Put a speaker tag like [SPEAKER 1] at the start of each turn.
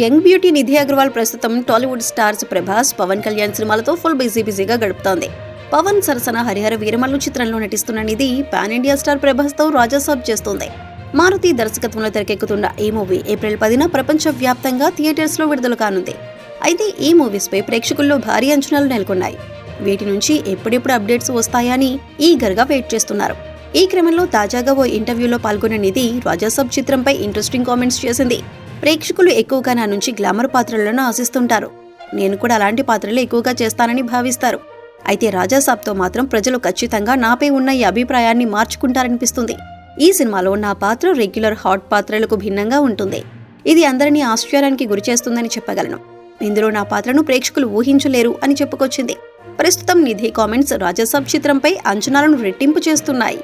[SPEAKER 1] Young beauty Nidhi Agarwal ప్రస్తుతం Tollywood stars Prabhas Pawan Kalyan సినిమాలతో full busy బిజీగా గడుపుతోంది. పవన్ సరసన హరిహర వీరమల్లు చిత్రంలో నటిస్తున్న నిధి పాన్ ఇండియా స్టార్ ప్రభాస్తో రాజాసాబ్ చేస్తోంది. మారుతి దర్శకత్వంలో తెరకెక్కుతున్న ఈ మూవీ ఏప్రిల్ పదిన ప్రపంచవ్యాప్తంగా థియేటర్స్లో విడుదల కానుంది. అయితే ఈ మూవీస్పై ప్రేక్షకుల్లో భారీ అంచనాలు నెలకొన్నాయి. వీటి నుంచి ఎప్పుడెప్పుడు అప్డేట్స్ వస్తాయని ఈగర్గా వెయిట్ చేస్తున్నారు. ఈ క్రమంలో తాజాగా ఓ ఇంటర్వ్యూలో పాల్గొన్న నిధి రాజాసాబ్ చిత్రంపై ఇంట్రెస్టింగ్ కామెంట్స్ చేసింది. ప్రేక్షకులు ఎక్కువగా నా నుంచి గ్లామర్ పాత్రలను ఆశిస్తుంటారు. నేను కూడా అలాంటి పాత్రలు ఎక్కువగా చేస్తానని భావిస్తారు. అయితే రాజాసాబ్తో మాత్రం ప్రజలు ఖచ్చితంగా నాపై ఉన్న ఈ అభిప్రాయాన్ని మార్చుకుంటారనిపిస్తుంది. ఈ సినిమాలో నా పాత్ర రెగ్యులర్ హాట్ పాత్రలకు భిన్నంగా ఉంటుంది. ఇది అందరినీ ఆశ్చర్యానికి గురిచేస్తుందని చెప్పగలను. ఇందులో నా పాత్రను ప్రేక్షకులు ఊహించలేరు అని చెప్పుకొచ్చింది. ప్రస్తుతం నిధి కామెంట్స్ రాజాసాబ్ చిత్రంపై అంచనాలను రెట్టింపు చేస్తున్నాయి.